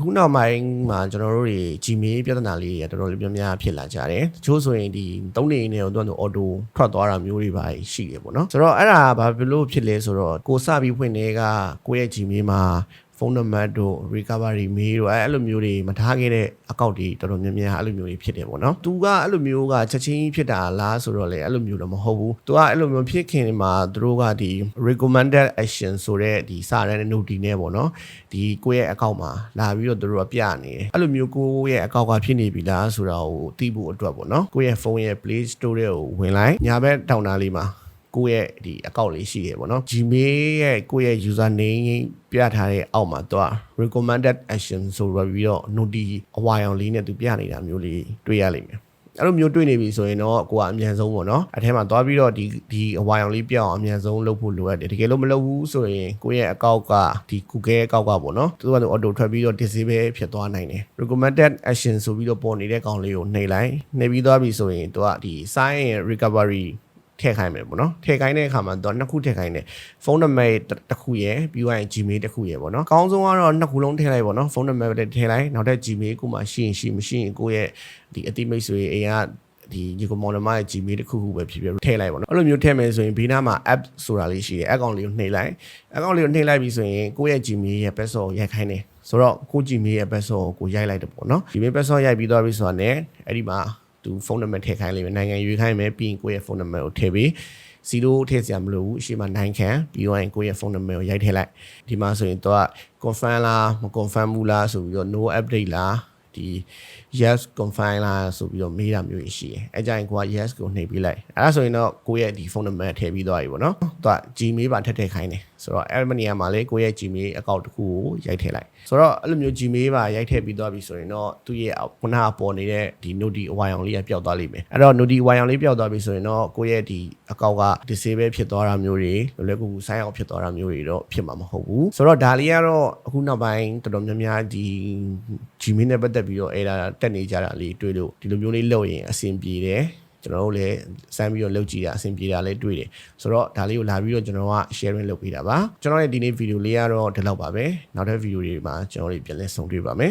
အခုနောက်ပိုင်းမှာကျွန်တော်တို့တွေ Gmail ပြဿနာလေးတွေတော်တော်လေးများများဖြစ်လာကြတယ်တချို့ဆိုရင်ဒီသုံးနေနေတော့သူက auto ထွက်သွားတာမျိုးတွေပါရှိတယ်ပေါ့နော်ဆိုတော့အဲ့ဒါဘာဖြစ်လို့ဖြစ်လဲဆိုတော့ကိုစပြီးဖွင့်နေတာကိုယ့်ရဲ့ Gmail မှာ ဖုန်းနံပါတ်တို့ recovery mail တို့အဲ့လိုမျိုးတွေမထားခဲ့တဲ့အကောင့်တွေတော်တော်များများအဲ့လိုမျိုးတွေဖြစ်တယ်ပေါ့နော်။ तू ကအဲ့လိုမျိုးကချက်ချင်းဖြစ်တာလားဆိုတော့လေအဲ့လိုမျိုးတော့မဟုတ်ဘူး။ तू ကအဲ့လိုမျိုးဖြစ်ခင်မှာသူတို့ကဒီ recommended action ဆိုတဲ့ဒီစာရန်တဲ့ note ဒီနဲ့ပေါ့နော်။ဒီကိုယ့်ရဲ့အကောင့်မှာလာပြီးတော့သူတို့ကပြနေတယ်။အဲ့လိုမျိုးကိုယ့်ရဲ့အကောင့်ကဖြစ်နေပြီလားဆိုတာကိုသိဖို့အတွက်ပေါ့နော်။ကိုယ့်ရဲ့ဖုန်းရဲ့ Play Store တွေကိုဝင်လိုက်ညာဘက်တောင်တာလေးမှာ ကိုယ့်ရဲ့ဒီအကောင့်လေးရှိရပေါ့နော် Gmail ရဲ့ကိုယ့်ရဲ့ user name ပြထားတဲ့အောက်မှာတော့ recommended action ဆိုပြီးတော့ noti အဝါရောင်လေးနဲ့သူပြနေတာမျိုးလေးတွေ့ရလိမ့်မယ်အဲ့လိုမျိုးတွေ့နေပြီဆိုရင်တော့ကိုကအမြန်ဆုံးပေါ့နော်အထဲမှာသွားပြီးတော့ဒီဒီအဝါရောင်လေးပြောင်းအောင်အမြန်ဆုံးလုပ်ဖို့လိုအပ်တယ်တကယ်လို့မလုပ်ဘူးဆိုရင်ကိုယ့်ရဲ့အကောက်ကဒီ Google အကောက်ကပေါ့နော်သူက auto ထွက်ပြီးတော့ disable ဖြစ်သွားနိုင်တယ် recommended action ဆိုပြီးတော့ပေါ်နေတဲ့ကောင်လေးကိုနှိပ်လိုက်နှိပ်ပြီးသွားပြီဆိုရင်သူကဒီ sign recovery ထည့်ခိုင်းမယ်ပေါ့နော်ထည့်ခိုင်းတဲ့အခါမှာတော့နှစ်ခုထည့်ခိုင်းတယ်ဖုန်းနံပါတ်တစ်ခုရယ်ပြီးရင် Gmail တစ်ခုရယ်ပေါ့နော်အကောင်းဆုံးကတော့နှစ်ခုလုံးထည့်လိုက်ပေါ့နော်ဖုန်းနံပါတ်တစ်ထည့်လိုက်နောက်ထပ် Gmail ကိုမှရှိရင်ရှိမရှိရင်ကိုယ့်ရဲ့ဒီအတိမိတ်ဆွေအိမ်ကဒီညီကောင်မောင်နှမရဲ့ Gmail တစ်ခုခုပဲဖြစ်ဖြစ်ထည့်လိုက်ပေါ့နော်အဲ့လိုမျိုးထည့်မယ်ဆိုရင်ဘေးနားမှာ app ဆိုတာလေးရှိတယ် account လေးကိုနှိပ်လိုက် account လေးကိုနှိပ်လိုက်ပြီဆိုရင်ကိုယ့်ရဲ့ Gmail ရဲ့ password ကိုရိုက်ခိုင်းတယ်ဆိုတော့ကို Gmail ရဲ့ password ကိုရိုက်လိုက်တယ်ပေါ့နော် Gmail password ရိုက်ပြီးသွားပြီဆိုတာ ਨੇ အဲ့ဒီမှာ သူဖုန်းနံပါတ်ထည့်ခိုင်းလိမ့်မယ်နိုင်ငံရွေးခိုင်းမယ်ပြီးရင်ကိုယ့်ရဲ့ဖုန်းနံပါတ်ကိုထည့်ပြီးစီရိုထည့်စရာမလိုဘူးအရှိမ9ခန့်ပြီးတော့ရင်ကိုယ့်ရဲ့ဖုန်းနံပါတ်ကိုရိုက်ထည့်လိုက်ဒီမှာဆိုရင်တော့ confirm လားမ confirm ဘူးလားဆိုပြီးတော့ no update လား ဒီ yes confirm လားဆိုပြီးတော့မေးတာမျိုးရှိတယ်အဲကြရင်ကိုက yes ကိုနှိပ်ပြီးလိုက်အဲဒါဆိုရင်တော့ကိုယ့်ရဲ့ဒီဖုန်းနံပါတ်ထည့်ပြီးသွားပြီပေါ့နော်သူက Gmail ပါထည့်ထည့်ခိုင်းတယ်ဆိုတော့အဲ့မနေရာမှာလေကိုယ့်ရဲ့ Gmail account တစ်ခုကိုရိုက်ထည့်လိုက်ဆိုတော့အဲ့လိုမျိုး Gmail ပါရိုက်ထည့်ပြီးသွားပြီဆိုရင်တော့သူ့ရဲ့ခုနကပေါ်နေတဲ့ဒီ noti အဝိုင်အောင်လေးကပျောက်သွားလိမ့်မယ်အဲ့တော့ noti အဝိုင်အောင်လေးပျောက်သွားပြီဆိုရင်တော့ကိုယ့်ရဲ့ဒီ account က disable ဖြစ်သွားတာမျိုးတွေလွယ်လွယ်ကူကူ sign out ဖြစ်သွားတာမျိုးတွေတော့ဖြစ်မှာမဟုတ်ဘူးဆိုတော့ဒါလေးကတော့အခုနောက်ပိုင်းတော်တော်များများဒီ Gmail နဲ့ပတ်သက်ပြီးတော့အဲ့ဒါတက်နေကြတာလေးတွေ့လို့ဒီလိုမျိုးလေးလုပ်ရင်အဆင်ပြေတယ်ကျွန်တော်တို့လည်းစမ်းပြီးတော့လုပ်ကြည့်တာအဆင်ပြေတာလည်းတွေ့တယ်ဆိုတော့ဒါလေးကိုလာပြီးတော့ကျွန်တော်က sharing လုပ်ပေးတာပါကျွန်တော်ရဲ့ဒီနေ့ဗီဒီယိုလေးကတော့ဒီလောက်ပါပဲနောက်တဲ့ဗီဒီယိုတွေမှာကျွန်တော်တို့ပြန်လည်ဆုံတွေ့ပါမယ်